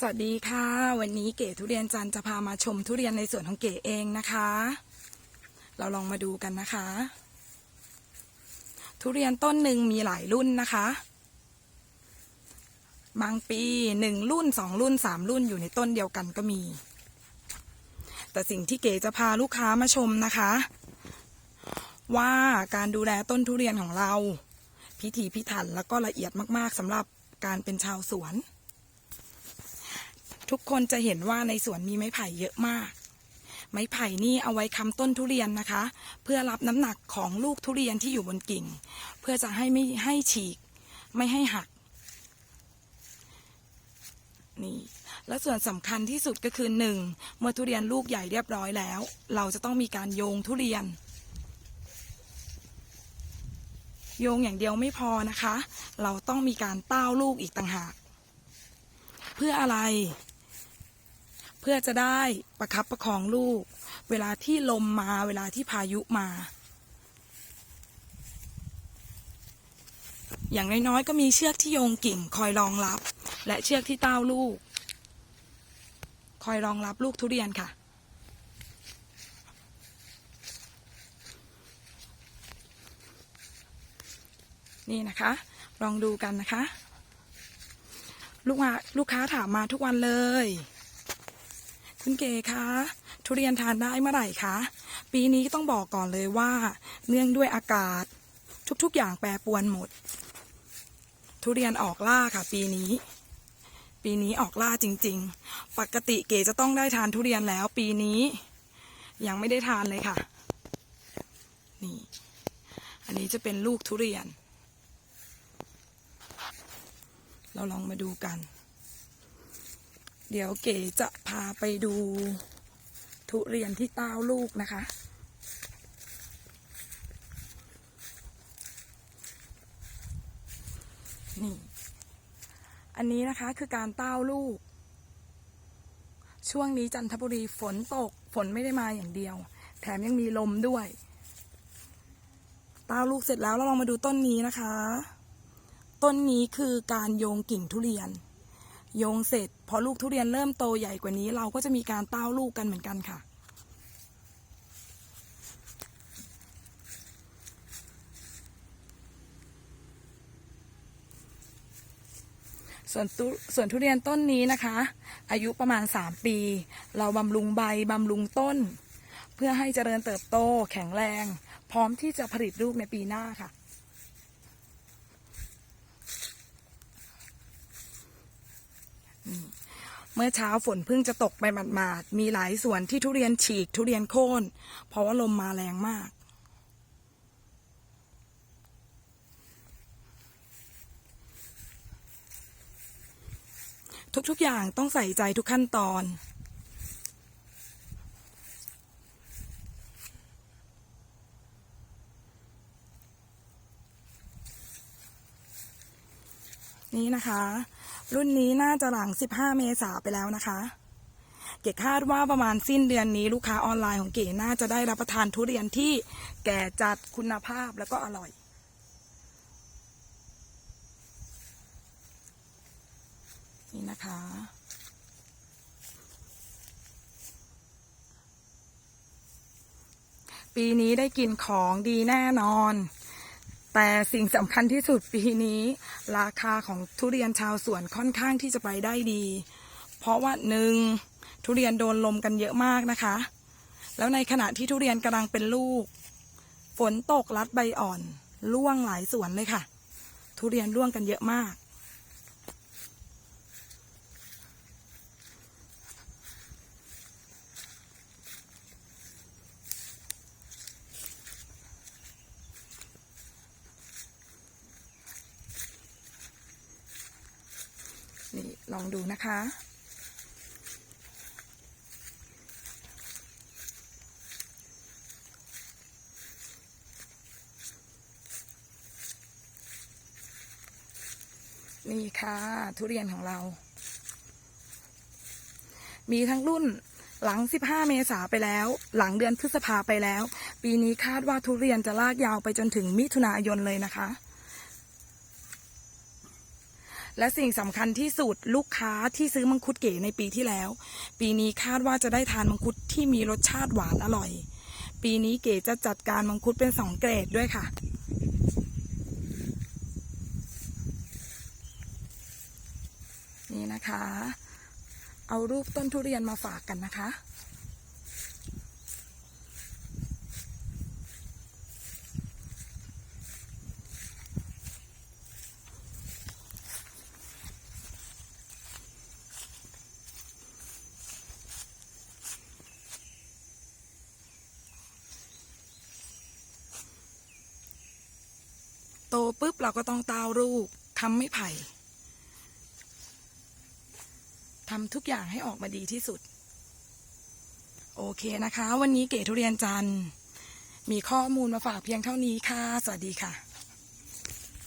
สวัสดีค่ะ วันนี้เก๋ทุเรียนจันจะพามาชมทุเรียนในสวนของเก๋เองนะคะ เราลองมาดูกันนะคะ ทุเรียนต้นหนึ่งมีหลายรุ่นนะคะ บางปีหนึ่งรุ่นสองรุ่นสามรุ่นอยู่ในต้นเดียวกันก็มี แต่สิ่งที่เก๋จะพาลูกค้ามาชมนะคะ ว่าการดูแลต้นทุเรียนของเรา พิถีพิถันแล้วก็ละเอียดมากๆสำหรับการเป็นชาวสวน ทุกคนจะเห็นว่าในสวนมีไม้ไผ่เยอะมาก ไม้ไผ่นี่เอาไว้ค้ำต้นทุเรียนนะคะ เพื่อรับน้ำหนักของลูกทุเรียนที่อยู่บนกิ่ง เพื่อจะให้ไม่ให้ฉีก ไม่ให้หักนี่และส่วนสำคัญที่สุดก็คือหนึ่งเมื่อทุเรียนลูกใหญ่เรียบร้อยแล้ว เราจะต้องมีการโยงทุเรียน โยงอย่างเดียวไม่พอนะคะ เราต้องมีการเต้าลูกอีกต่างหาก เพื่ออะไร เพื่อจะได้ประคับประคองลูก เวลาที่ลมมาเวลาที่พายุมา อย่างน้อยๆก็มีเชือกที่โยงกิ่งคอยรองรับ และเชือกที่เต้าลูก คอยรองรับลูกทุเรียนค่ะนี่นะคะ ลองดูกันนะคะ ลูกค้าลูกค้าถามมาทุกวันเลย คุณเก๋คะทุเรียนทานได้เมื่อไหร่คะปีนี้ต้องบอกก่อนเลยว่า เนื่องด้วยอากาศ ทุกๆอย่างแปรปรวนหมด ทุเรียนออกล่าค่ะ ปีนี้ ปีนี้ออกล่าจริง ๆ ปกติเก๋จะต้องได้ทานทุเรียนแล้ว ปีนี้ ยังไม่ได้ทานเลยค่ะ นี่ อันนี้จะเป็นลูกทุเรียน เราลองมาดูกัน เดี๋ยวเก๋จะพาไปดู ทุเรียนที่เต้าลูกนะคะ นี่ อันนี้นะคะคือการเต้าลูก ช่วงนี้จันทบุรีฝนตก ฝนไม่ได้มาอย่างเดียว แถมยังมีลมด้วย เต้าลูกเสร็จแล้วเราลองมาดูต้นนี้นะคะ ต้นนี้คือการโยงกิ่งทุเรียน โยงเสร็จ พอลูกทุเรียนเริ่มโตใหญ่กว่านี้ เราก็จะมีการเต้าลูกกันเหมือนกันค่ะ ส่วนตุส่วนทุเรียนต้นนี้นะคะ อายุประมาณ 3 ปี เราบำรุงใบบำรุงต้น เพื่อให้เจริญเติบโตแข็งแรง พร้อมที่จะผลิตลูกในปีหน้าค่ะ เมื่อเช้าฝนเพิ่งจะตกไปหมาดๆ มีหลายสวนที่ทุเรียนฉีกทุเรียนโค่น เพราะว่าลมมาแรงมาก ทุกๆอย่างต้องใส่ใจทุกขั้นตอนนี่นะคะ รุ่นนี้น่าจะหลัง 15 เมษาไปแล้วนะคะ เก๋คาดว่าประมาณสิ้นเดือนนี้ลูกค้าออนไลน์ของเก๋น่าจะได้รับประทานทุเรียนที่แก่จัดคุณภาพแล้วก็อร่อยนี่นะคะ ปีนี้ได้กินของดีแน่นอน แต่สิ่งสำคัญที่สุดปีนี้ ราคาของทุเรียนชาวสวนค่อนข้างที่จะไปได้ดี เพราะว่าหนึ่งทุเรียนโดนลมกันเยอะมากนะคะ แล้วในขณะที่ทุเรียนกำลังเป็นลูก ฝนตกลัดใบอ่อนร่วงหลายสวนเลยค่ะ ทุเรียนร่วงกันเยอะมาก นี่ ลองดูนะคะ นี่ค่ะ ทุเรียนของเรา มีทั้งรุ่นหลัง 15 เมษาไปแล้ว หลังเดือนพฤษภาไปแล้ว ปีนี้คาดว่าทุเรียนจะลากยาวไปจนถึงมิถุนายนเลยนะคะ และสิ่งสำคัญที่สุดลูกค้าที่ซื้อมังคุดเก๋ในปีที่แล้ว ปีนี้คาดว่าจะได้ทานมังคุดที่มีรสชาติหวานอร่อย ปีนี้เก๋จะจัดการมังคุดเป็นสองเกรดด้วยค่ะนี่นะคะ เอารูปต้นทุเรียนมาฝากกันนะคะ โตปุ๊บเราก็ต้องตาวรูปทำไม่ไผ่ทำทุกอย่างให้ออกมาดีที่สุด โอเคนะคะ วันนี้เก๋ทุเรียนจันมีข้อมูลมาฝากเพียงเท่านี้ค่ะ สวัสดีค่ะ